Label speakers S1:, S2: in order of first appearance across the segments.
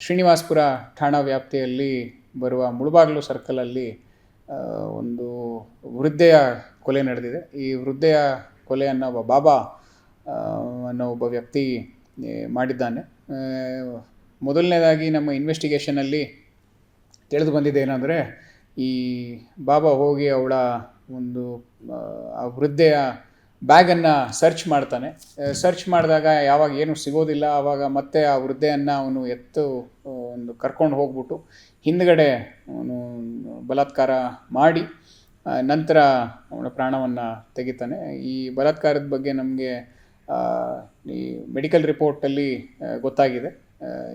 S1: ಶ್ರೀನಿವಾಸ್ಪುರ ಠಾಣಾ ವ್ಯಾಪ್ತಿಯಲ್ಲಿ ಬರುವ ಮುಳುಬಾಗಿಲು ಸರ್ಕಲಲ್ಲಿ ಒಂದು ವೃದ್ಧೆಯ ಕೊಲೆ ನಡೆದಿದೆ. ಈ ವೃದ್ಧೆಯ ಕೊಲೆಯನ್ನು ಒಬ್ಬ ಬಾಬಾ ಅನ್ನೋ ಒಬ್ಬ ವ್ಯಕ್ತಿ ಮಾಡಿದ್ದಾನೆ. ಮೊದಲನೇದಾಗಿ ನಮ್ಮ ಇನ್ವೆಸ್ಟಿಗೇಷನಲ್ಲಿ ತಿಳಿದು ಬಂದಿದೆ ಏನಂದರೆ, ಈ ಬಾಬಾ ಹೋಗಿ ಅವಳ ಒಂದು ಆ ವೃದ್ಧೆಯ ಬ್ಯಾಗನ್ನು ಸರ್ಚ್ ಮಾಡ್ತಾನೆ. ಸರ್ಚ್ ಮಾಡಿದಾಗ ಯಾವಾಗ ಏನು ಸಿಗೋದಿಲ್ಲ, ಆವಾಗ ಮತ್ತೆ ಆ ವೃದ್ಧೆಯನ್ನು ಅವನು ಎತ್ತು ಒಂದು ಕರ್ಕೊಂಡು ಹೋಗ್ಬಿಟ್ಟು ಹಿಂದ್ಗಡೆ ಅವನು ಬಲಾತ್ಕಾರ ಮಾಡಿ ನಂತರ ಅವನ ಪ್ರಾಣವನ್ನು ತೆಗಿತಾನೆ. ಈ ಬಲಾತ್ಕಾರದ ಬಗ್ಗೆ ನಮಗೆ ಈ ಮೆಡಿಕಲ್ ರಿಪೋರ್ಟಲ್ಲಿ ಗೊತ್ತಾಗಿದೆ.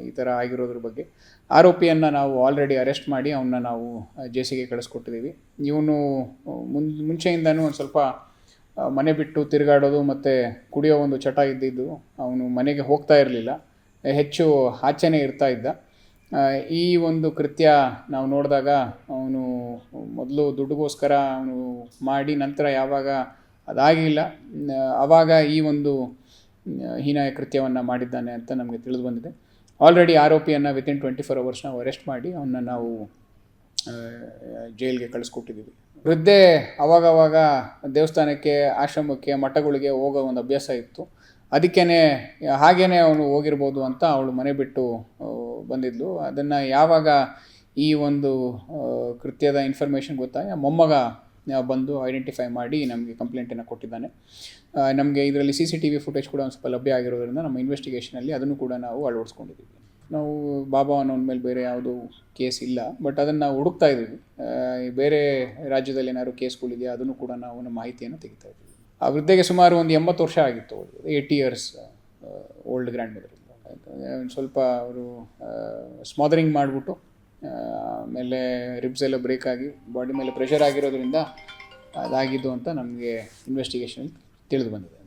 S1: ಈ ಥರ ಆಗಿರೋದ್ರ ಬಗ್ಗೆ. ಆರೋಪಿಯನ್ನು ನಾವು ಆಲ್ರೆಡಿ ಅರೆಸ್ಟ್ ಮಾಡಿ ಅವನ್ನ ನಾವು ಜೆ ಸಿಗೆ ಕಳಿಸ್ಕೊಟ್ಟಿದ್ದೀವಿ ಇವನು ಮುಂಚೆಯಿಂದನೂ ಒಂದು ಸ್ವಲ್ಪ ಮನೆ ಬಿಟ್ಟು ತಿರುಗಾಡೋದು ಮತ್ತು ಕುಡಿಯೋ ಒಂದು ಚಟ ಇದ್ದಿದ್ದು, ಅವನು ಮನೆಗೆ ಹೋಗ್ತಾ ಇರಲಿಲ್ಲ. ಹೆಚ್ಚು ಆಚೆನೇ ಇರ್ತಾ ಇದ್ದ. ಈ ಒಂದು ಕೃತ್ಯ ನಾವು ನೋಡಿದಾಗ ಅವನು ಮೊದಲು ದುಡ್ಡುಗೋಸ್ಕರ ಅವನು ಮಾಡಿ ನಂತರ ಯಾವಾಗ ಅದಾಗಿಲ್ಲ. ಆವಾಗ ಈ ಒಂದು ಹೀನಾಯ ಕೃತ್ಯವನ್ನು ಮಾಡಿದ್ದಾನೆ ಅಂತ ನಮಗೆ ತಿಳಿದು ಬಂದಿದೆ. ಆಲ್ರೆಡಿ ಆರೋಪಿಯನ್ನು ವಿತಿನ್ ಟ್ವೆಂಟಿ ಫೋರ್ ಅವರ್ಸ್ ನಾವು ಅರೆಸ್ಟ್ ಮಾಡಿ ಅವನ್ನ ನಾವು ಜೈಲಿಗೆ ಕಳಿಸ್ಕೊಟ್ಟಿದ್ದೀವಿ. ವೃದ್ಧೆ ಅವಾಗವಾಗ ದೇವಸ್ಥಾನಕ್ಕೆ, ಆಶ್ರಮಕ್ಕೆ, ಮಠಗಳಿಗೆ ಹೋಗೋ ಒಂದು ಅಭ್ಯಾಸ ಇತ್ತು. ಅದಕ್ಕೇ ಹಾಗೇ ಅವನು ಹೋಗಿರ್ಬೋದು ಅಂತ ಅವಳು ಮನೆ ಬಿಟ್ಟು ಬಂದಿದ್ಲು. ಅದನ್ನು ಯಾವಾಗ ಈ ಒಂದು ಕೃತ್ಯದ ಇನ್ಫಾರ್ಮೇಷನ್ ಗೊತ್ತಾಗ ಮೊಮ್ಮಗ ಬಂದು ಐಡೆಂಟಿಫೈ ಮಾಡಿ ನಮಗೆ ಕಂಪ್ಲೇಂಟನ್ನು ಕೊಟ್ಟಿದ್ದಾನೆ. ನಮಗೆ ಇದರಲ್ಲಿ C C T V footage ಕೂಡ ಒಂದು ಸ್ವಲ್ಪ ಲಭ್ಯ ಆಗಿರೋದ್ರಿಂದ ನಮ್ಮ ಇನ್ವೆಸ್ಟಿಗೇಷನಲ್ಲಿ ಅದನ್ನು ಕೂಡ ನಾವು ಅಳವಡಿಸ್ಕೊಂಡಿದ್ದೀವಿ. ನಾವು ಬಾಬಾ ಅನ್ನೋನ ಮೇಲೆ ಬೇರೆ ಯಾವುದೂ ಕೇಸ್ ಇಲ್ಲ. ಬಟ್ ಅದನ್ನು ನಾವು ಹುಡುಕ್ತಾ ಇದ್ದೀವಿ. ಬೇರೆ ರಾಜ್ಯದಲ್ಲಿ ಏನಾದ್ರು ಕೇಸ್ಗಳಿದೆಯಾ, ಅದನ್ನು ಕೂಡ ನಾವು ನಮ್ಮ ಮಾಹಿತಿಯನ್ನು ತೆಗಿತಾ ಇದ್ದೀವಿ. ಆ ವೃದ್ಧೆಗೆ ಸುಮಾರು ಒಂದು ಎಂಬತ್ತು ವರ್ಷ ಆಗಿತ್ತು eighty years old grandmother ಸ್ವಲ್ಪ ಅವರು ಸ್ಮಾದರಿಂಗ್ ಮಾಡಿಬಿಟ್ಟು ಆಮೇಲೆ ರಿಬ್ಸ್ ಎಲ್ಲ ಬ್ರೇಕ್ ಆಗಿ ಬಾಡಿ ಮೇಲೆ ಪ್ರೆಷರ್ ಆಗಿರೋದ್ರಿಂದ ಅದಾಗಿದ್ದು ಅಂತ ನಮಗೆ ಇನ್ವೆಸ್ಟಿಗೇಷನ್ ತಿಳಿದು ಬಂದಿದೆ.